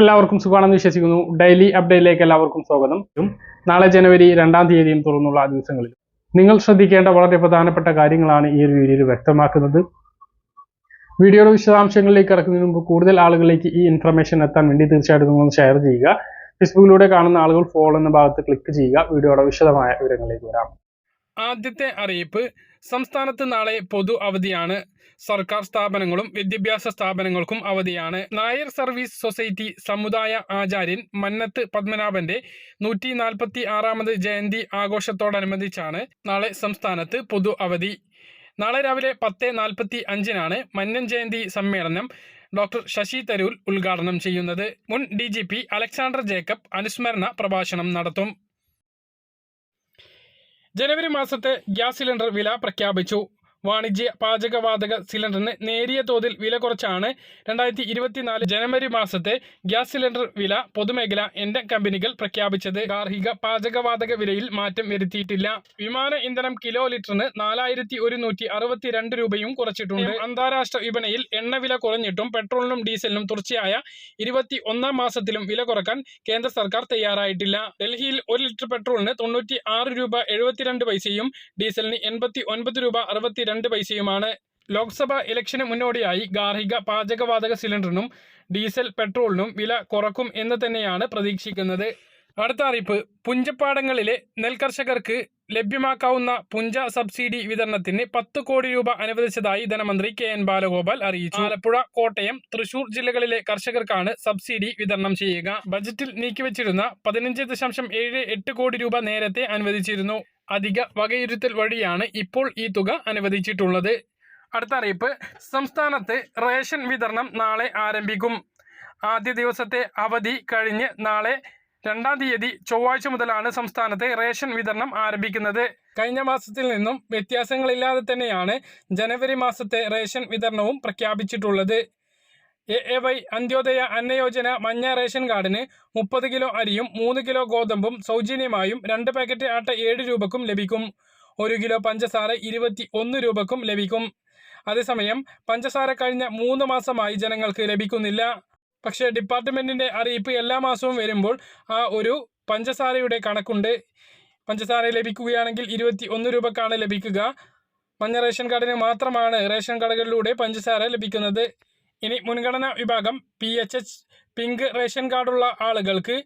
എല്ലാവർക്കും സുഖമാണെന്ന് വിശ്വസിക്കുന്നു. ഡെയിലി അപ്ഡേറ്റിലേക്ക് എല്ലാവർക്കും സ്വാഗതം. നാളെ ജനുവരി രണ്ടാം തീയതിയും തുടർന്നുള്ള ദിവസങ്ങളിൽ നിങ്ങൾ ശ്രദ്ധിക്കേണ്ട വളരെ പ്രധാനപ്പെട്ട കാര്യങ്ങളാണ് ഈ ഒരു വീഡിയോയിൽ വ്യക്തമാക്കുന്നത്. വീഡിയോയുടെ വിശദാംശങ്ങളിലേക്ക് ഇറക്കുന്നതിന് മുമ്പ് കൂടുതൽ ആളുകളിലേക്ക് ഈ ഇൻഫർമേഷൻ എത്താൻ വേണ്ടി തീർച്ചയായിട്ടും നിങ്ങൾ ഷെയർ ചെയ്യുക. ഫേസ്ബുക്കിലൂടെ കാണുന്ന ആളുകൾ ഫോളോ എന്ന ഭാഗത്ത് ക്ലിക്ക് ചെയ്യുക. വീഡിയോയുടെ വിശദമായ വിവരങ്ങളിലേക്ക് വരാം. ആദ്യത്തെ അറിയിപ്പ് സംസ്ഥാനത്ത് നാളെ പൊതു അവധിയാണ്. സർക്കാർ സ്ഥാപനങ്ങളും വിദ്യാഭ്യാസ സ്ഥാപനങ്ങൾക്കും അവധിയാണ്. നായർ സർവീസ് സൊസൈറ്റി സമുദായ ആചാര്യൻ മന്നത്ത് പത്മനാഭന്റെ നൂറ്റി നാൽപ്പത്തി ആറാമത് ജയന്തി ആഘോഷത്തോടനുബന്ധിച്ചാണ് നാളെ സംസ്ഥാനത്ത് പൊതു അവധി. നാളെ രാവിലെ പത്ത് നാൽപ്പത്തി അഞ്ചിനാണ് മന്നൻ ജയന്തി സമ്മേളനം ഡോക്ടർ ശശി തരൂർ ഉദ്ഘാടനം ചെയ്യുന്നത്. മുൻ D G P Alexander Jacob അനുസ്മരണ പ്രഭാഷണം നടത്തും. ജനുവരി മാസത്തെ ഗ്യാസ് സിലിണ്ടർ വില പ്രഖ്യാപിച്ചു വാണിജ്യ പാചകവാതക സിലിണ്ടറിന് നേരിയ തോതിൽ വില കുറച്ചാണ് രണ്ടായിരത്തി ഇരുപത്തിനാല് ജനുവരി മാസത്തെ ഗ്യാസ് സിലിണ്ടർ വില പൊതുമേഖല എൻഡ കമ്പനികൾ പ്രഖ്യാപിച്ചത്. ഗാർഹിക പാചകവാതക വിലയിൽ മാറ്റം വരുത്തിയിട്ടില്ല. വിമാന ഇന്ധനം കിലോ ലിറ്ററിന് നാലായിരത്തി ഒരുന്നൂറ്റി അറുപത്തിരണ്ട് രൂപയും കുറച്ചിട്ടുണ്ട്. അന്താരാഷ്ട്ര വിപണിയിൽ എണ്ണ വില കുറഞ്ഞിട്ടും പെട്രോളിനും ഡീസലിനും തുടർച്ചയായ ഇരുപത്തി ഒന്നാം മാസത്തിലും വില കുറയ്ക്കാൻ കേന്ദ്ര സർക്കാർ തയ്യാറായിട്ടില്ല. ഡൽഹിയിൽ ഒരു ലിറ്റർ പെട്രോളിന് തൊണ്ണൂറ്റി ആറ് രൂപ എഴുപത്തിരണ്ട് പൈസയും ഡീസലിന് എൺപത്തി ഒൻപത് രൂപ അറുപത്തിരണ്ട് പൈസയുമാണ്. ലോക്സഭാ ഇലക്ഷന് മുന്നോടിയായി ഗാർഹിക പാചകവാതക സിലിണ്ടറിനും ഡീസൽ പെട്രോളിനും വില കുറക്കും എന്ന് തന്നെയാണ് പ്രതീക്ഷിക്കുന്നത്. അടുത്ത അറിയിപ്പ്. പുഞ്ചപ്പാടങ്ങളിലെ നെൽകർഷകർക്ക് ലഭ്യമാക്കാവുന്ന പുഞ്ച സബ്സിഡി വിതരണത്തിന് പത്ത് കോടി രൂപ അനുവദിച്ചതായി ധനമന്ത്രി കെ എൻ ബാലഗോപാൽ അറിയിച്ചു. ആലപ്പുഴ കോട്ടയം തൃശൂർ ജില്ലകളിലെ കർഷകർക്കാണ് സബ്സിഡി വിതരണം ചെയ്യുക. ബജറ്റിൽ നീക്കിവച്ചിരുന്ന പതിനഞ്ച് ദശാംശം ഏഴ് എട്ട് കോടി രൂപ നേരത്തെ അനുവദിച്ചിരുന്നു. അധിക വകയിരുത്തൽ വഴിയാണ് ഇപ്പോൾ ഈ തുക അനുവദിച്ചിട്ടുള്ളത്. അടുത്ത അറിയിപ്പ്. സംസ്ഥാനത്ത് റേഷൻ വിതരണം നാളെ ആരംഭിക്കും. ആദ്യ ദിവസത്തെ അവധി കഴിഞ്ഞ് നാളെ രണ്ടാം തീയതി ചൊവ്വാഴ്ച മുതലാണ് സംസ്ഥാനത്തെ റേഷൻ വിതരണം ആരംഭിക്കുന്നത്. കഴിഞ്ഞ മാസത്തിൽ നിന്നും വ്യത്യാസങ്ങളില്ലാതെ തന്നെയാണ് ജനുവരി മാസത്തെ റേഷൻ വിതരണവും പ്രഖ്യാപിച്ചിട്ടുള്ളത്. A A Y Antyodaya Annayojana മഞ്ഞ റേഷൻ കാർഡിന് മുപ്പത് കിലോ അരിയും മൂന്ന് കിലോ ഗോതമ്പും സൗജന്യമായും രണ്ട് പാക്കറ്റ് ആട്ട ഏഴ് രൂപക്കും ലഭിക്കും. ഒരു കിലോ പഞ്ചസാര ഇരുപത്തി ഒന്ന് രൂപക്കും ലഭിക്കും. അതേസമയം പഞ്ചസാര കഴിഞ്ഞ മൂന്ന് മാസമായി ജനങ്ങൾക്ക് ലഭിക്കുന്നില്ല. പക്ഷേ ഡിപ്പാർട്ട്മെന്റിന്റെ അറിയിപ്പ് എല്ലാ മാസവും വരുമ്പോൾ ആ ഒരു പഞ്ചസാരയുടെ കണക്കുണ്ട്. പഞ്ചസാര ലഭിക്കുകയാണെങ്കിൽ ഇരുപത്തി ഒന്ന് രൂപക്കാണ് ലഭിക്കുക. മഞ്ഞ റേഷൻ കാർഡിന് മാത്രമാണ് റേഷൻ കടകളിലൂടെ പഞ്ചസാര ലഭിക്കുന്നത്. ഇനി മുൻഗണനാ വിഭാഗം P H H pink ration കാർഡുള്ള ആളുകൾക്ക്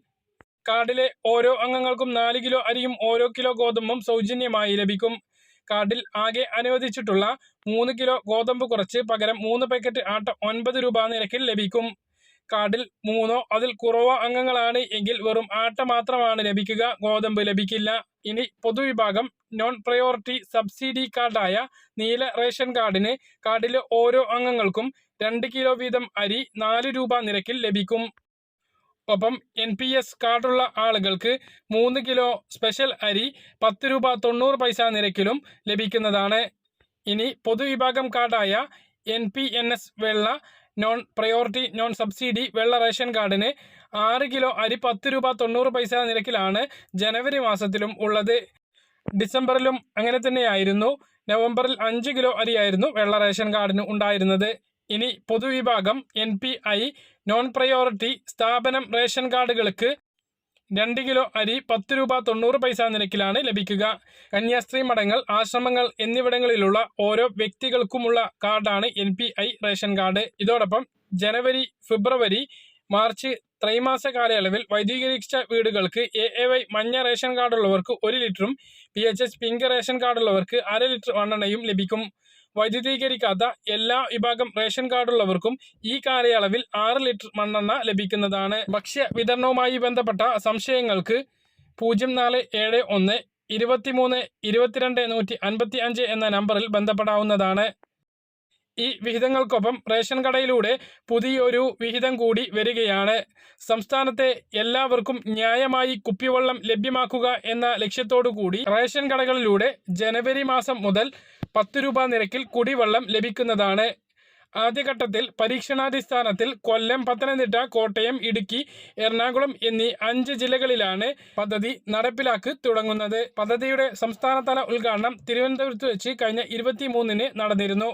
കാർഡിലെ ഓരോ അംഗങ്ങൾക്കും നാല് കിലോ അരിയും ഓരോ കിലോ ഗോതമ്പും സൗജന്യമായി ലഭിക്കും. കാർഡിൽ ആകെ അനുവദിച്ചിട്ടുള്ള മൂന്ന് കിലോ ഗോതമ്പ് കുറച്ച് പകരം മൂന്ന് പാക്കറ്റ് ആട്ട ഒൻപത് രൂപ നിരക്കിൽ ലഭിക്കും. കാർഡിൽ മൂന്നോ അതിൽ കുറവോ അംഗങ്ങളാണ് എങ്കിൽ വെറും ആട്ട മാത്രമാണ് ലഭിക്കുക. ഗോതമ്പ് ലഭിക്കില്ല. ഇനി പൊതുവിഭാഗം നോൺ പ്രയോറിറ്റി സബ്സിഡി കാർഡായ നീല റേഷൻ കാർഡിന് കാർഡിലെ ഓരോ അംഗങ്ങൾക്കും രണ്ട് കിലോ വീതം അരി നാല് രൂപ നിരക്കിൽ ലഭിക്കും. ഒപ്പം എൻ പി എസ് കാർഡുള്ള ആളുകൾക്ക് മൂന്ന് കിലോ സ്പെഷ്യൽ അരി പത്ത് രൂപ തൊണ്ണൂറ് പൈസ നിരക്കിലും ലഭിക്കുന്നതാണ്. ഇനി പൊതുവിഭാഗം കാർഡായ എൻ പി എൻ എസ് വെള്ള നോൺ പ്രയോറിറ്റി നോൺ സബ്സിഡി വെള്ള റേഷൻ കാർഡിന് ആറ് കിലോ അരി പത്ത് രൂപ തൊണ്ണൂറ് പൈസ നിരക്കിലാണ് ജനുവരി മാസത്തിലും ഉള്ളത്. ഡിസംബറിലും അങ്ങനെ തന്നെയായിരുന്നു. നവംബറിൽ അഞ്ച് കിലോ അരിയായിരുന്നു വെള്ള റേഷൻ കാർഡിന് ഉണ്ടായിരുന്നത്. ഇനി പൊതുവിഭാഗം N P I non priority സ്ഥാപനം റേഷൻ കാർഡുകൾക്ക് രണ്ട് കിലോ അരി പത്ത് രൂപ തൊണ്ണൂറ് പൈസ നിരക്കിലാണ് ലഭിക്കുക. കന്യാസ്ത്രീ മഠങ്ങൾ ആശ്രമങ്ങൾ എന്നിവിടങ്ങളിലുള്ള ഓരോ വ്യക്തികൾക്കുമുള്ള കാർഡാണ് N P I ration card. ഇതോടൊപ്പം ജനുവരി ഫെബ്രുവരി മാർച്ച് ത്രൈമാസ കാലയളവിൽ വൈദ്യുതീകരിച്ച വീടുകൾക്ക് എ എ വൈ മഞ്ഞ റേഷൻ കാർഡുള്ളവർക്ക് ഒരു ലിറ്ററും P H H pink ration കാർഡുള്ളവർക്ക് അര ലിറ്റർ മണ്ണെണ്ണയും ലഭിക്കും. വൈദ്യുതീകരിക്കാത്ത എല്ലാ വിഭാഗം റേഷൻ കാർഡുള്ളവർക്കും ഈ കാലയളവിൽ ആറ് ലിറ്റർ മണ്ണെണ്ണ ലഭിക്കുന്നതാണ്. ഭക്ഷ്യ വിതരണവുമായി ബന്ധപ്പെട്ട സംശയങ്ങൾക്ക് പൂജ്യം നാല് ഏഴ് ഒന്ന് ഇരുപത്തിമൂന്ന് ഇരുപത്തിരണ്ട് നൂറ്റി അൻപത്തി അഞ്ച് എന്ന നമ്പറിൽ ബന്ധപ്പെടാവുന്നതാണ്. ഈ വിഹിതങ്ങൾക്കൊപ്പം റേഷൻ കടയിലൂടെ പുതിയൊരു വിഹിതം കൂടി വരികയാണ്. സംസ്ഥാനത്തെ എല്ലാവർക്കും ന്യായമായി കുപ്പിവെള്ളം ലഭ്യമാക്കുക എന്ന ലക്ഷ്യത്തോടു കൂടി റേഷൻ കടകളിലൂടെ ജനുവരി മാസം മുതൽ പത്ത് രൂപ നിരക്കിൽ കുടിവെള്ളം ലഭിക്കുന്നതാണ്. ആദ്യഘട്ടത്തിൽ പരീക്ഷണാടിസ്ഥാനത്തിൽ കൊല്ലം പത്തനംതിട്ട കോട്ടയം ഇടുക്കി എറണാകുളം എന്നീ അഞ്ച് ജില്ലകളിലാണ് പദ്ധതി നടപ്പിലാക്കി തുടങ്ങുന്നത്. പദ്ധതിയുടെ സംസ്ഥാനതല ഉദ്ഘാടനം തിരുവനന്തപുരത്ത് വെച്ച് കഴിഞ്ഞ ഇരുപത്തി മൂന്നിന് നടന്നിരുന്നു.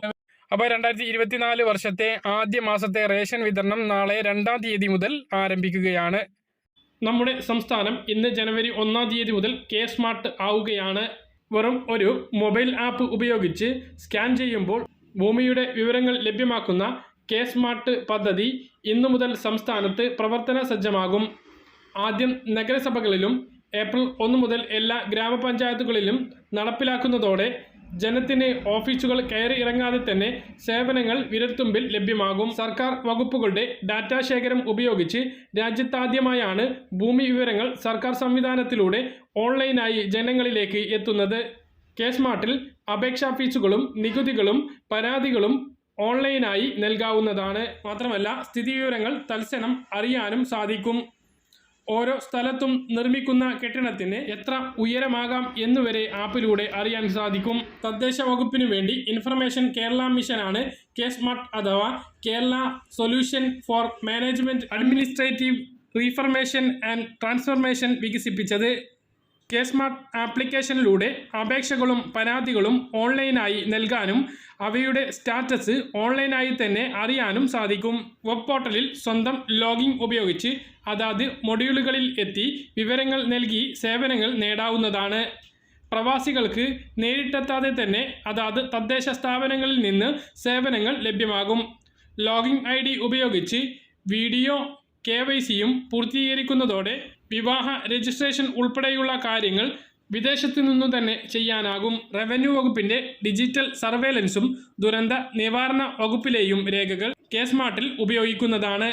അപ്പോൾ രണ്ടായിരത്തി ഇരുപത്തിനാല് വർഷത്തെ ആദ്യ മാസത്തെ റേഷൻ വിതരണം നാളെ രണ്ടാം തീയതി മുതൽ ആരംഭിക്കുകയാണ്. നമ്മുടെ സംസ്ഥാനം ഇന്ന് ജനുവരി ഒന്നാം തീയതി മുതൽ കെ സ്മാർട്ട് ആവുകയാണ്. വെറും ഒരു മൊബൈൽ ആപ്പ് ഉപയോഗിച്ച് സ്കാൻ ചെയ്യുമ്പോൾ ഭൂമിയുടെ വിവരങ്ങൾ ലഭ്യമാക്കുന്ന കെ സ്മാർട്ട് പദ്ധതി ഇന്നു മുതൽ സംസ്ഥാനത്ത് പ്രവർത്തന സജ്ജമാകും. ആദ്യം നഗരസഭകളിലും ഏപ്രിൽ ഒന്ന് മുതൽ എല്ലാ ഗ്രാമപഞ്ചായത്തുകളിലും നടപ്പിലാക്കുന്നതോടെ ജനത്തിന് ഓഫീസുകൾ കയറി ഇറങ്ങാതെ തന്നെ സേവനങ്ങൾ വിരൽത്തുമ്പിൽ ലഭ്യമാകും. സർക്കാർ വകുപ്പുകളുടെ ഡാറ്റാ ശേഖരം ഉപയോഗിച്ച് രാജ്യത്താദ്യമായാണ് ഭൂമി വിവരങ്ങൾ സർക്കാർ സംവിധാനത്തിലൂടെ ഓൺലൈനായി ജനങ്ങളിലേക്ക് എത്തുന്നത്. കേസ്മാർട്ടിൽ അപേക്ഷാ ഫീസുകളും നികുതികളും പരാതികളും ഓൺലൈനായി നൽകാവുന്നതാണ്. മാത്രമല്ല സ്ഥിതിവിവരങ്ങൾ തത്സനം അറിയാനും സാധിക്കും. ഓരോ സ്ഥലത്തും നിർമ്മിക്കുന്ന കെട്ടിടത്തിന് എത്ര ഉയരമാകാം എന്നുവരെ ആപ്പിലൂടെ അറിയാൻ സാധിക്കും. തദ്ദേശ വകുപ്പിനു വേണ്ടി ഇൻഫർമേഷൻ കേരള മിഷനാണ് കെ സ്മാർട്ട് അഥവാ Kerala solution for management administrative reformation and transformation വികസിപ്പിച്ചത്. കെ സ്മാർട്ട് ആപ്ലിക്കേഷനിലൂടെ അപേക്ഷകളും പരാതികളും ഓൺലൈനായി നൽകാനും അവയുടെ സ്റ്റാറ്റസ് ഓൺലൈനായി തന്നെ അറിയാനും സാധിക്കും. വെബ് പോർട്ടലിൽ സ്വന്തം ലോഗിൻ ഉപയോഗിച്ച് അതാത് മൊഡ്യൂളുകളിൽ എത്തി വിവരങ്ങൾ നൽകി സേവനങ്ങൾ നേടാവുന്നതാണ്. പ്രവാസികൾക്ക് നേരിട്ടെത്താതെ തന്നെ അതാത് തദ്ദേശ സ്ഥാപനങ്ങളിൽ നിന്ന് സേവനങ്ങൾ ലഭ്യമാകും. ലോഗിൻ ഐ ഡി ഉപയോഗിച്ച് വീഡിയോ കെ വൈ സിയും പൂർത്തീകരിക്കുന്നതോടെ വിവാഹ രജിസ്ട്രേഷൻ ഉൾപ്പെടെയുള്ള കാര്യങ്ങൾ വിദേശത്തു നിന്നു തന്നെ ചെയ്യാനാകും റവന്യൂ വകുപ്പിന്റെ ഡിജിറ്റൽ സർവേലൻസും ദുരന്ത നിവാരണ വകുപ്പിലെയും രേഖകൾ കേസ്മാർട്ടിൽ ഉപയോഗിക്കുന്നതാണ്.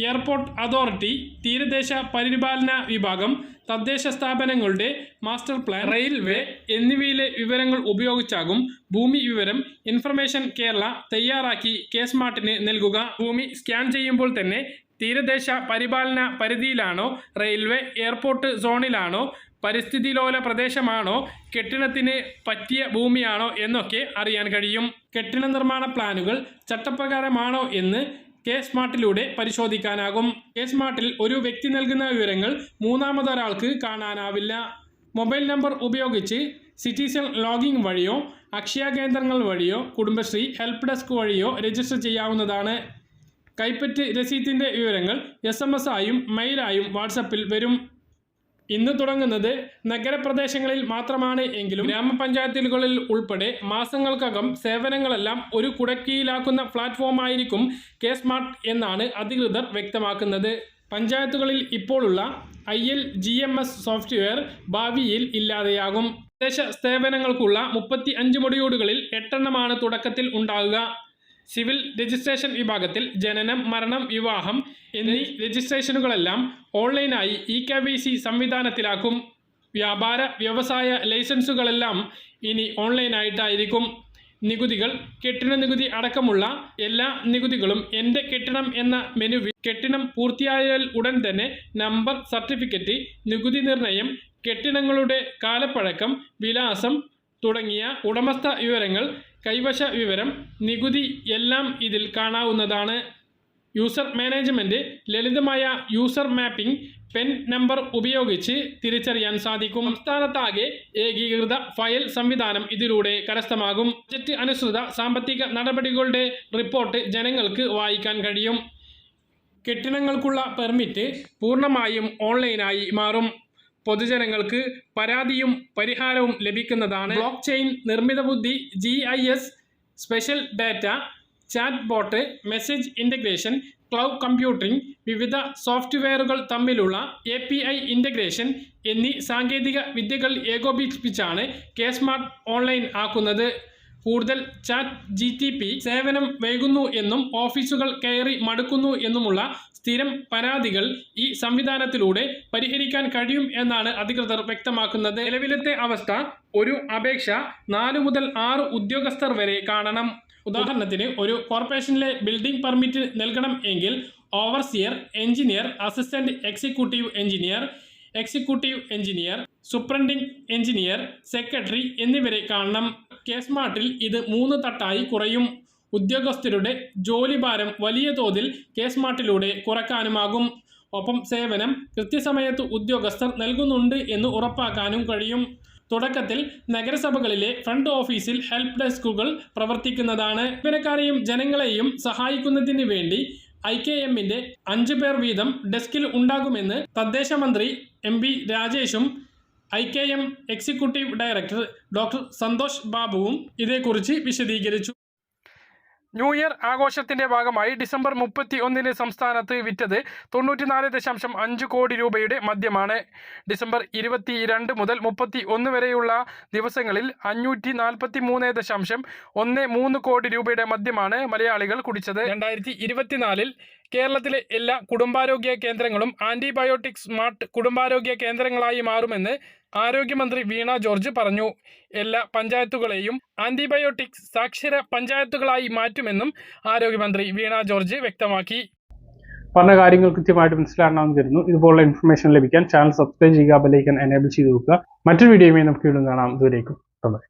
എയർപോർട്ട് അതോറിറ്റി തീരദേശ പരിപാലന വിഭാഗം തദ്ദേശ സ്ഥാപനങ്ങളുടെ മാസ്റ്റർ പ്ലാൻ റെയിൽവേ എന്നിവയിലെ വിവരങ്ങൾ ഉപയോഗിച്ചാകും ഭൂമി വിവരം ഇൻഫർമേഷൻ കേരള തയ്യാറാക്കി കേസ്മാർട്ടിന് നൽകുക. ഭൂമി സ്കാൻ ചെയ്യുമ്പോൾ തന്നെ തീരദേശ പരിപാലന പരിധിയിലാണോ റെയിൽവേ എയർപോർട്ട് സോണിലാണോ പരിസ്ഥിതി ലോല പ്രദേശമാണോ? കെട്ടിടത്തിന് പറ്റിയ ഭൂമിയാണോ എന്നൊക്കെ അറിയാൻ കഴിയും. കെട്ടിട നിർമ്മാണ പ്ലാനുകൾ ചട്ടപ്രകാരമാണോ എന്ന് കെ സ്മാർട്ടിലൂടെ പരിശോധിക്കാനാകും. കെ സ്മാർട്ടിൽ ഒരു വ്യക്തി നൽകുന്ന വിവരങ്ങൾ മൂന്നാമതൊരാൾക്ക് കാണാനാവില്ല. മൊബൈൽ നമ്പർ ഉപയോഗിച്ച് സിറ്റിസൺ ലോഗിൻ വഴിയോ അക്ഷയ കേന്ദ്രങ്ങൾ വഴിയോ കുടുംബശ്രീ ഹെൽപ്പ് ഡെസ്ക് വഴിയോ രജിസ്റ്റർ ചെയ്യാവുന്നതാണ്. കൈപ്പറ്റ് രസീതിന്റെ വിവരങ്ങൾ എസ് എം എസ് ആയും മെയിലായും വാട്സപ്പിൽ വരും. ഇന്ന് തുടങ്ങുന്നത് നഗരപ്രദേശങ്ങളിൽ മാത്രമാണ് എങ്കിലും ഗ്രാമപഞ്ചായത്തുകളിൽ ഉൾപ്പെടെ മാസങ്ങൾക്കകം സേവനങ്ങളെല്ലാം ഒരു കുടക്കീഴിലാക്കുന്ന പ്ലാറ്റ്ഫോമായിരിക്കും കെ സ്മാർട്ട് എന്നാണ് അധികൃതർ വ്യക്തമാക്കുന്നത്. പഞ്ചായത്തുകളിൽ ഇപ്പോഴുള്ള I L G M S software ഭാവിയിൽ ഇല്ലാതെയാകും. തദ്ദേശ സേവനങ്ങൾക്കുള്ള മുപ്പത്തി അഞ്ച് മൊഡ്യൂളുകളിൽ എട്ടെണ്ണമാണ് തുടക്കത്തിൽ ഉണ്ടാകുക സിവിൽ രജിസ്ട്രേഷൻ വിഭാഗത്തിൽ ജനനം മരണം വിവാഹം എന്നീ രജിസ്ട്രേഷനുകളെല്ലാം ഓൺലൈനായി ഇ കെ വൈ സി സംവിധാനത്തിലാക്കും. വ്യാപാര വ്യവസായ ലൈസൻസുകളെല്ലാം ഇനി ഓൺലൈനായിട്ടായിരിക്കും നികുതികൾ കെട്ടിട നികുതി അടക്കമുള്ള എല്ലാ നികുതികളും എന്റെ കെട്ടിടം എന്ന മെനുവിൽ കെട്ടിടം പൂർത്തിയായാൽ ഉടൻ തന്നെ നമ്പർ സർട്ടിഫിക്കറ്റ് നികുതി നിർണയം കെട്ടിടങ്ങളുടെ കാലപ്പഴക്കം വിലാസം തുടങ്ങിയ ഉടമസ്ഥ വിവരങ്ങൾ കൈവശ വിവരം നികുതി എല്ലാം ഇതിൽ കാണാവുന്നതാണ്. യൂസർ മാനേജ്മെന്റ് ലളിതമായ യൂസർ മാപ്പിംഗ് പെൻ നമ്പർ ഉപയോഗിച്ച് തിരിച്ചറിയാൻ സാധിക്കും. സംസ്ഥാനത്താകെ ഏകീകൃത ഫയൽ സംവിധാനം ഇതിലൂടെ കരസ്ഥമാകും. ബജറ്റ് അനുസൃത സാമ്പത്തിക നടപടികളുടെ റിപ്പോർട്ട് ജനങ്ങൾക്ക് വായിക്കാൻ കഴിയും. കെട്ടിടങ്ങൾക്കുള്ള പെർമിറ്റ് പൂർണമായും ഓൺലൈനായി മാറും. പൊതുജനങ്ങൾക്ക് പരാതിയും പരിഹാരവും ലഭിക്കുന്നതാണ്. ബ്ലോക്ക് ചെയിൻ നിർമ്മിത ബുദ്ധി geospatial data chat bot message integration cloud computing വിവിധ സോഫ്റ്റ്വെയറുകൾ തമ്മിലുള്ള എ പി ഐ ഇന്റഗ്രേഷൻ എന്നീ സാങ്കേതിക വിദ്യകൾ ഏകോപിപ്പിച്ചാണ് കെ സ്മാർട്ട് ഓൺലൈൻ ആക്കുന്നത്. കൂടുതൽ ചാറ്റ് ജി ടി പി സേവനം വൈകുന്നു എന്നും ഓഫീസുകൾ കയറി മടുക്കുന്നു എന്നുമുള്ള സ്ഥിരം പരാതികൾ ഈ സംവിധാനത്തിലൂടെ പരിഹരിക്കാൻ കഴിയും എന്നാണ് അധികൃതർ വ്യക്തമാക്കുന്നത്. നിലവിലത്തെ അവസ്ഥ ഒരു അപേക്ഷ നാലു മുതൽ ആറ് ഉദ്യോഗസ്ഥർ വരെ കാണണം. ഉദാഹരണത്തിന് ഒരു കോർപ്പറേഷനിലെ ബിൽഡിംഗ് പെർമിറ്റ് നൽകണം എങ്കിൽ overseer engineer assistant executive engineer executive engineer superintending engineer secretary എന്നിവരെ കാണണം. കേസ്മാർട്ടിൽ ഇത് മൂന്ന് തട്ടായി കുറയും. ഉദ്യോഗസ്ഥരുടെ ജോലിഭാരം വലിയ തോതിൽ കേസ്മാർട്ടിലൂടെ കുറക്കാനുമാകും. ഒപ്പം സേവനം കൃത്യസമയത്ത് ഉദ്യോഗസ്ഥർ നൽകുന്നുണ്ട് എന്ന് ഉറപ്പാക്കാനും കഴിയും. തുടക്കത്തിൽ നഗരസഭകളിലെ ഫ്രണ്ട് ഓഫീസിൽ ഹെൽപ്പ് ഡെസ്കുകൾ പ്രവർത്തിക്കുന്നതാണ്. ജീവനക്കാരെയും ജനങ്ങളെയും സഹായിക്കുന്നതിന് വേണ്ടി ഐ കെ എമ്മിന്റെ അഞ്ചു പേർ വീതം ഡെസ്കിൽ ഉണ്ടാകുമെന്ന് തദ്ദേശ മന്ത്രി M P രാജേഷും I K M executive director doctor Santhosh ബാബുവും ഇതേക്കുറിച്ച് വിശദീകരിച്ചു. ന്യൂ ഇയർ ആഘോഷത്തിന്റെ ഭാഗമായി ഡിസംബർ മുപ്പത്തി ഒന്നിന് സംസ്ഥാനത്ത് വിറ്റത് തൊണ്ണൂറ്റിനാല് ദശാംശം അഞ്ച് കോടി രൂപയുടെ മദ്യമാണ്. ഡിസംബർ ഇരുപത്തി രണ്ട് മുതൽ മുപ്പത്തി ഒന്ന് വരെയുള്ള ദിവസങ്ങളിൽ അഞ്ഞൂറ്റി നാൽപ്പത്തി മൂന്ന് ദശാംശം ഒന്ന് മൂന്ന് കോടി രൂപയുടെ മദ്യമാണ് മലയാളികൾ കുടിച്ചത്. രണ്ടായിരത്തി ഇരുപത്തിനാലിൽ കേരളത്തിലെ എല്ലാ കുടുംബാരോഗ്യ കേന്ദ്രങ്ങളും ആന്റിബയോട്ടിക് സ്മാർട്ട് കുടുംബാരോഗ്യ കേന്ദ്രങ്ങളായി മാറുമെന്ന് ആരോഗ്യമന്ത്രി വീണ ജോർജ് പറഞ്ഞു. എല്ലാ പഞ്ചായത്തുകളെയും ആന്റിബയോട്ടിക്സ് സാക്ഷര പഞ്ചായത്തുകളായി മാറ്റുമെന്നും ആരോഗ്യമന്ത്രി വീണ ജോർജ് വ്യക്തമാക്കി. പറഞ്ഞ കാര്യങ്ങൾ കൃത്യമായിട്ട് മനസ്സിലാണെന്ന് തരുന്നു ഇതുപോലുള്ള ഇൻഫർമേഷൻ ലഭിക്കാൻ ചാനൽ സബ്സ്ക്രൈബ് ചെയ്യുക ബെലൈക്കൻ എനേബിൾ ചെയ്ത് വെക്കുക. മറ്റൊരു വീഡിയോയുമായി നമുക്ക് വീണ്ടും കാണാം. ബൈ